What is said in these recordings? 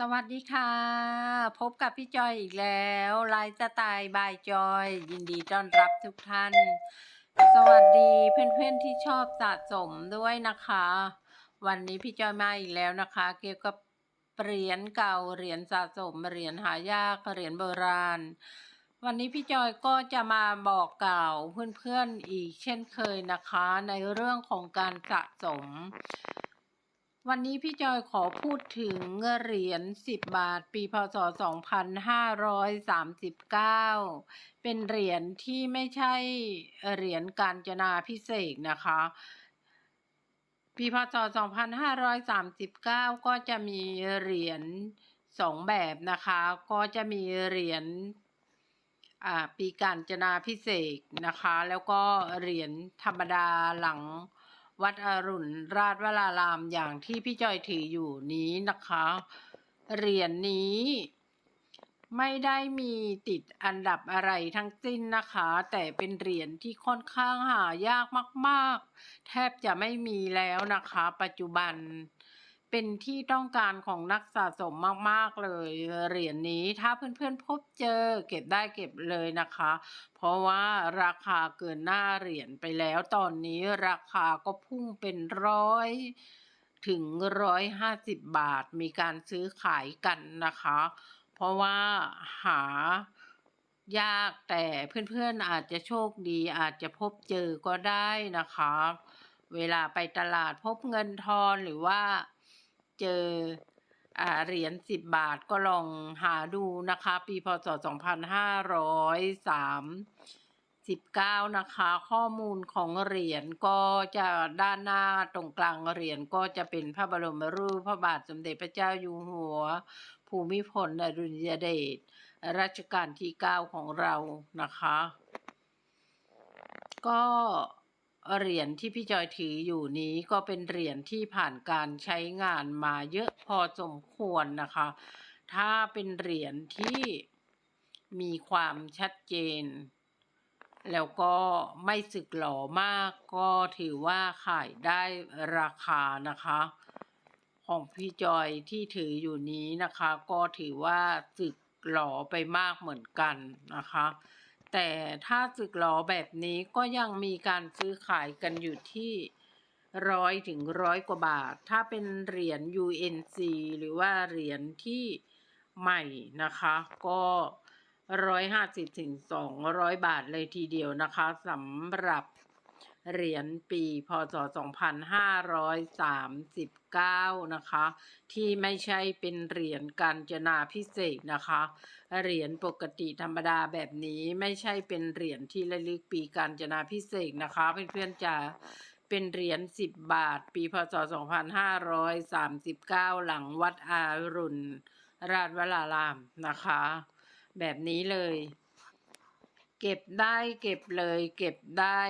สวัสดีค่ะ พบกับพี่จอยอีกแล้วไลฟ์สไตล์บายจอย ยินดีต้อนรับทุกท่าน สวัสดีเพื่อนๆที่ชอบสะสมด้วยนะคะ วันนี้พี่จอยมาอีกแล้วนะคะ เกี่ยวกับเหรียญเก่าเหรียญสะสมเหรียญหายากเหรียญโบราณ วันนี้พี่จอยก็จะมาบอกกล่าวเพื่อนๆอีกเช่นเคยนะคะ ในเรื่องของการสะสม วันนี้พี่จอยขอพูดถึงเหรียญ 10 บาท ปีพศ 2539 เป็นเหรียญที่ไม่ใช่เหรียญกาญจนาพิเศษนะคะ ปีพศ 2539 ก็จะมีเหรียญสองแบบนะคะ ก็จะมีเหรียญปีกาญจนาพิเศษนะคะ แล้วก็เหรียญธรรมดาหลัง วัดอรุณราชวรารามอย่างที่พี่จอยถืออยู่นี้นะคะเหรียญนี้ไม่ได้มีติดอันดับอะไรทั้งสิ้นนะคะ แต่เป็นเหรียญที่ค่อนข้างหายากมาก ๆ แทบจะไม่มีแล้วนะคะ ปัจจุบัน เป็นที่ต้องการของนักสะสมมากๆเลยเหรียญนี้ถ้าเพื่อนๆพบเจอเก็บได้เก็บเลยนะคะ เพราะว่าราคาเกินหน้าเหรียญไปแล้วตอนนี้ราคาก็พุ่งเป็นร้อยถึงร้อยห้าสิบบาทมีการซื้อขายกันนะคะ เพราะว่าหายากแต่เพื่อนๆอาจจะโชคดีอาจจะพบเจอก็ได้นะคะ เวลาไปตลาดพบเงินทอนหรือว่า เจอเหรียญสิบบาทก็ลองหาดูนะคะ ปีพศสองพันห้าร้อยสามสิบเก้านะคะ ข้อมูลของเหรียญก็จะด้านหน้าตรงกลางเหรียญก็จะเป็นพระบรมรูปพระบาทสมเด็จพระเจ้าอยู่หัว ภูมิพลอดุลยเดชรัชกาลที่เก้าของเรานะคะ ก็ เหรียญที่พี่จอยถืออยู่นี้ก็เป็นเหรียญที่ผ่านการใช้งานมาเยอะพอสมควรนะคะ ถ้าเป็นเหรียญที่มีความชัดเจน แล้วก็ไม่สึกหลอมากก็ถือว่าขายได้ราคานะคะ ของพี่จอยที่ถืออยู่นี้นะคะ ก็ถือว่าสึกหลอไปมากเหมือนกันนะคะ แต่ถ้าสึกหลอแบบนี้ก็ยังมีการซื้อขายกันอยู่ที่ร้อยถึงร้อยกว่าบาท ถ้าเป็นเหรียญ UNC หรือว่าเหรียญที่ใหม่นะคะ ก็ร้อยห้าสิบถึงสองร้อยบาทเลยทีเดียวนะคะสำหรับ เหรียญปีพศ 2539 นะคะ ที่ไม่ใช่เป็นเหรียญกาญจนาพิเศษนะคะ เหรียญปกติธรรมดาแบบนี้ไม่ใช่เป็นเหรียญที่ระลึกปีกาญจนาพิเศษนะคะ เพื่อนๆจะเป็นเหรียญ 10 บาท ปีพศ 2539 หลังวัดอารุณ ราชวรารามนะคะ แบบนี้เลย เก็บได้เก็บเลย เก็บได้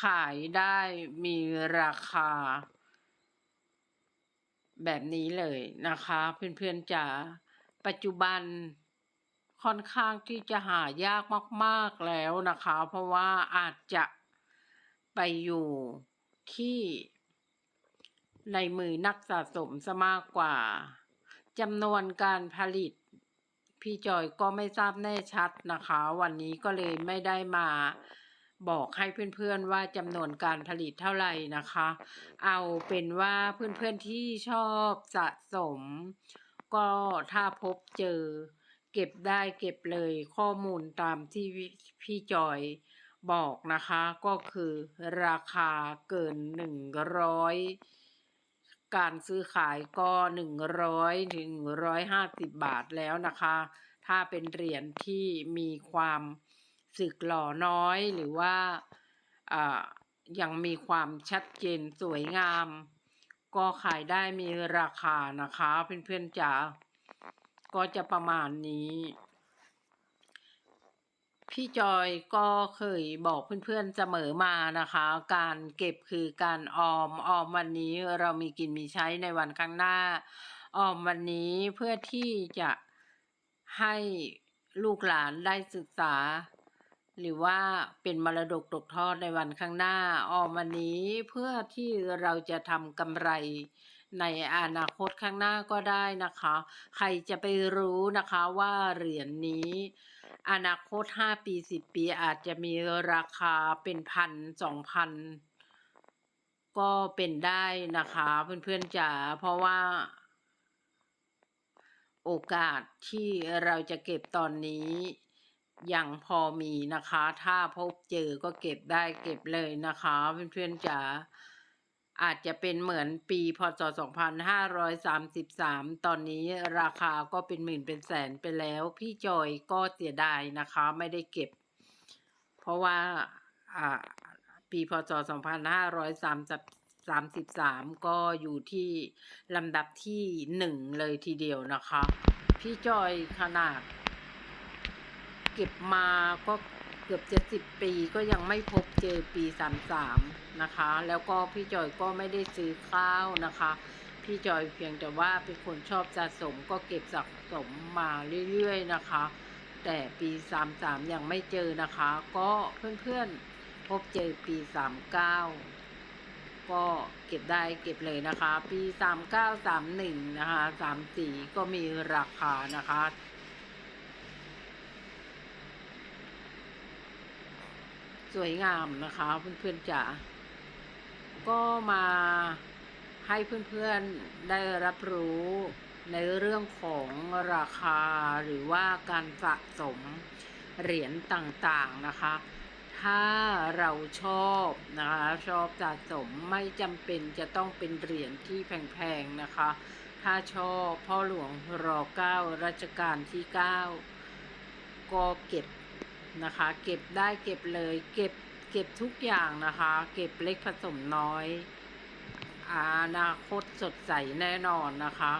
ขายได้มีราคา แบบนี้เลยนะคะ เพื่อนๆจ๋าปัจจุบันค่อนข้างที่จะหายากมากๆแล้วนะคะ เพราะว่าอาจจะไปอยู่ที่ในมือนักสะสมซะมากกว่าจำนวนการผลิต พี่จอยก็ไม่ทราบแน่ชัดนะคะ วันนี้ก็เลยไม่ได้มา บอกให้เพื่อนๆว่าจำนวนการผลิตเท่าไหร่นะคะ เอาเป็นว่าเพื่อนๆที่ชอบสะสม ก็ถ้าพบเจอ เก็บได้เก็บเลยข้อมูลตามที่พี่จอยบอกนะคะก็คือราคาเกินหนึ่งร้อยการซื้อขายก็หนึ่งร้อยถึงร้อยห้าสิบบาทแล้วนะคะ ถ้าเป็นเหรียญที่มีความ สึกหล่อน้อยหรือว่าอยังมีความชัดเจนสวยงาม ก็ขายได้มีราคานะคะเพื่อนๆจ๋าก็จะประมาณนี้ พี่จอยก็เคยบอกเพื่อนๆเสมอมานะคะ การเก็บคือการออมออมวันนี้เรามีกินมีใช้ในวันข้างหน้า ออมวันนี้เพื่อที่จะให้ลูกหลานได้ศึกษา หรือว่าเป็นมรดกตกทอดในวันข้างหน้า ออมวันนี้เพื่อที่เราจะทำกำไรในอนาคตข้างหน้าก็ได้นะคะ ใครจะไปรู้นะคะว่าเหรียญนี้ อนาคต 5 ปี 10 ปีอาจจะมีราคาเป็นพันสองพันก็เป็นได้นะคะเพื่อนๆจ๋าเพราะว่า โอกาสที่เราจะเก็บตอนนี้ ยังพอมีนะคะ ถ้าพบเจอก็เก็บได้เก็บเลยนะคะ เพื่อนๆจ๋าอาจจะเป็นเหมือนปีพศ 2533 ตอนนี้ราคาก็เป็นหมื่นเป็นแสนไปแล้ว พี่จอยก็เสียดายนะคะ ไม่ได้เก็บ เพราะว่าอ่าปีพศ 2533 ก็อยู่ที่ลำดับที่หนึ่งเลยทีเดียวนะคะ พี่จอยขนาด เก็บมาก็เกือบจะสิบปีก็ยังไม่พบเจอปีสามสามนะคะ แล้วก็พี่จอยก็ไม่ได้ซื้อข้าวนะคะ พี่จอยเพียงแต่ว่าเป็นคนชอบสะสมก็เก็บสะสมมาเรื่อยๆนะคะ แต่ปีสามสามยังไม่เจอนะคะ ก็เพื่อนๆพบเจอปีสามเก้าก็เก็บได้เก็บเลยนะคะ ปีสามเก้าสามหนึ่งนะคะสามสีก็มีราคานะคะ สวยงามนะคะเพื่อนๆจ๋าก็มาให้เพื่อนๆได้รับรู้ในเรื่องของราคาหรือว่าการสะสมเหรียญต่างๆนะคะ ถ้าเราชอบนะคะชอบสะสมไม่จำเป็นจะต้องเป็นเหรียญที่แพงๆนะคะ ถ้าชอบพ่อหลวงรอเก้ารัชกาลที่เก้าก็เก็บ นะคะ เก็บได้เก็บเลย เก็บเก็บทุกอย่างนะคะ เก็บเล็กผสมน้อยอนาคตสดใสแน่นอนนะคะ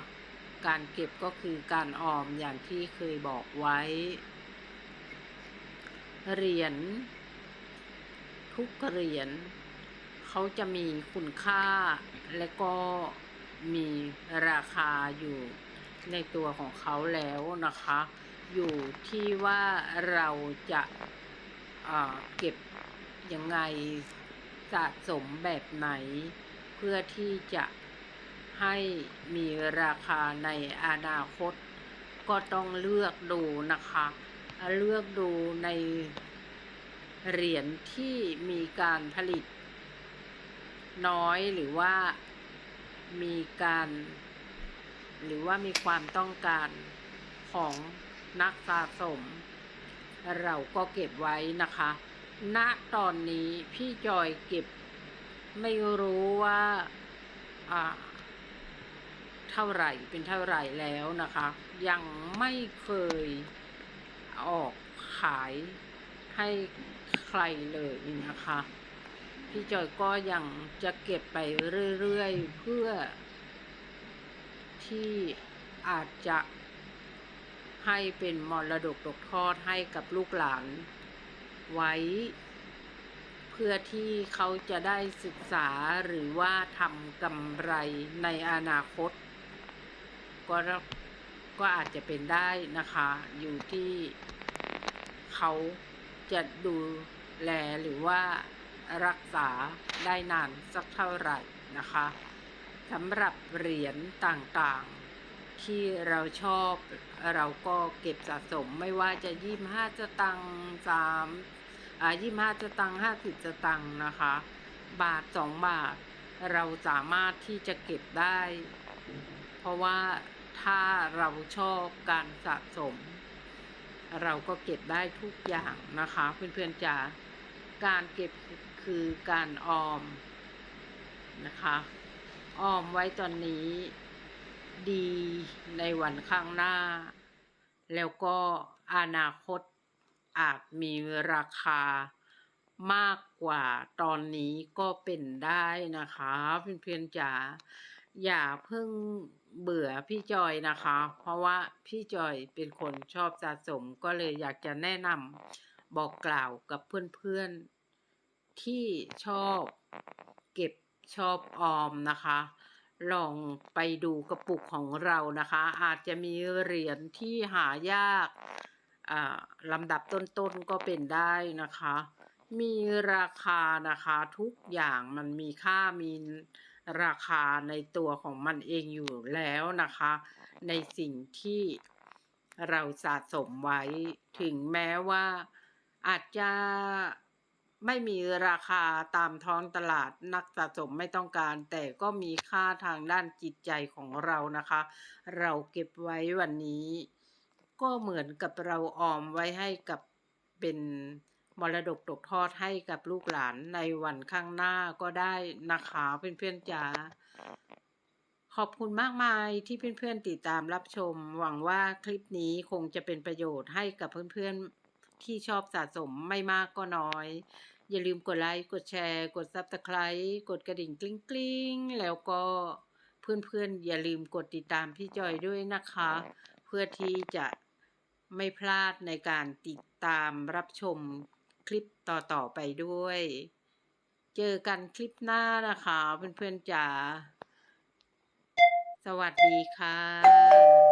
การเก็บก็คือการออมอย่างที่เคยบอกไว้ เหรียญทุกเหรียญเขาจะมีคุณค่าและก็มีราคาอยู่ในตัวของเขาแล้วนะคะ อยู่ที่ว่าเราจะอ่าเก็บยังไงสะสมแบบไหน เพื่อที่จะให้มีราคาในอนาคต ก็ต้องเลือกดูนะคะ เลือกดูในเหรียญที่มีการผลิต น้อยหรือว่ามีการ หรือว่ามีความต้องการของ นักสะสม เราก็เก็บไว้นะคะ ณตอนนี้พี่จอยเก็บ ไม่รู้ว่าอ่าเท่าไหร่เป็นเท่าไหร่แล้วนะคะ ยังไม่เคยออกขายให้ใครเลยนะคะ พี่จอยก็ยังจะเก็บไปเรื่อยๆ เพื่อที่อาจจะ ให้เป็นมรดกตกทอดให้กับลูกหลาน ไว้ เพื่อที่เขาจะได้ศึกษาหรือว่าทำกำไรในอนาคต ก็ก็อาจจะเป็นได้นะคะ อยู่ที่เขาจะดูแลหรือว่ารักษาได้นานสักเท่าไหร่นะคะสำหรับเหรียญต่างๆ ที่เราชอบเราก็เก็บสะสมไม่ว่าจะยี่ห้าจะตังสามอ่ายี่ห้าจะตังห้าสิบจะตังนะคะ บาทสองบาท เราสามารถที่จะเก็บได้ เพราะว่าถ้าเราชอบการสะสม เราก็เก็บได้ทุกอย่างนะคะ เพื่อนๆจ๋าการเก็บคือการออมนะคะ ออมไว้ตอนนี้ ดีในวันข้างหน้า แล้วก็อนาคตอาจมีราคามากกว่าตอนนี้ก็เป็นได้นะคะเพื่อนๆจ๋าอย่าเพิ่งเบื่อพี่จอยนะคะ เพราะว่าพี่จอยเป็นคนชอบสะสมก็เลยอยากจะแนะนำบอกกล่าวกับเพื่อนๆที่ชอบเก็บชอบออมนะคะ ลองไปดูกระปุกของเรานะคะ อาจจะมีเหรียญที่หายากอ่าลำดับต้นๆก็เป็นได้นะคะ มีราคานะคะทุกอย่างมันมีค่ามีราคาในตัวของมันเองอยู่แล้วนะคะ ในสิ่งที่เราสะสมไว้ถึงแม้ว่าอาจจะ ไม่มีราคาตามท้องตลาดนักสะสมไม่ต้องการ แต่ก็มีค่าทางด้านจิตใจของเรานะคะ เราเก็บไว้วันนี้ ก็เหมือนกับเราออมไว้ให้กับเป็นมรดกตกทอดให้กับลูกหลานในวันข้างหน้าก็ได้นะคะเพื่อนๆจ๋าขอบคุณมากมายที่เพื่อนๆติดตามรับชม หวังว่าคลิปนี้คงจะเป็นประโยชน์ให้กับเพื่อนๆที่ชอบสะสมไม่มากก็น้อย อย่าลืมกดไลค์กดแชร์ กด Subscribe กดกระดิ่งกริ๊งๆ แล้วก็เพื่อนๆ อย่าลืมกดติดตามพี่จอยด้วยนะคะ เพื่อที่จะไม่พลาดในการติดตามรับชมคลิปต่อๆไปด้วย เจอกันคลิปหน้านะคะเพื่อนๆจ๋าสวัสดีค่ะ